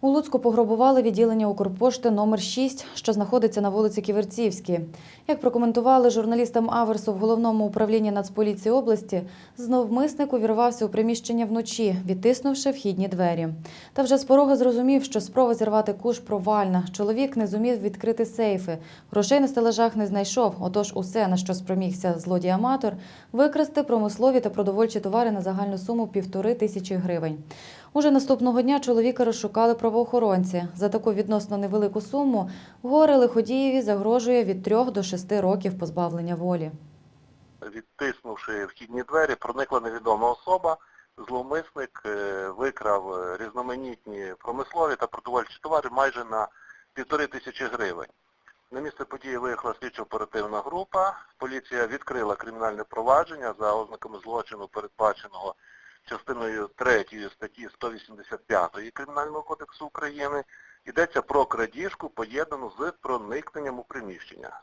У Луцьку пограбували відділення Укрпошти номер 6, що знаходиться на вулиці Ківерцівській. Як прокоментували журналістам Аверсу в головному управлінні Нацполіції області, зновмисник увірвався у приміщення вночі, відтиснувши вхідні двері. Та вже з порога зрозумів, що спроба зірвати куш провальна. Чоловік не зумів відкрити сейфи. Грошей на стелажах не знайшов. Отож, усе, на що спромігся злодій-аматор, викрасти промислові та продовольчі товари на загальну суму півтори тисячі гривень. Уже наступного дня чоловіка розшукали правоохоронці. За таку відносно невелику суму горе лиходієві загрожує від 3 до 6 років позбавлення волі. відтиснувши вхідні двері, проникла невідома особа. Зловмисник е, викрав е, різноманітні промислові та продовольчі товари майже на півтори тисячі гривень. На місце події виїхала слідчо-оперативна група. Поліція відкрила кримінальне провадження за ознаками злочину, передбаченого частиною 3 статті 185 Кримінального кодексу України. Йдеться про крадіжку, поєднану з проникненням у приміщення.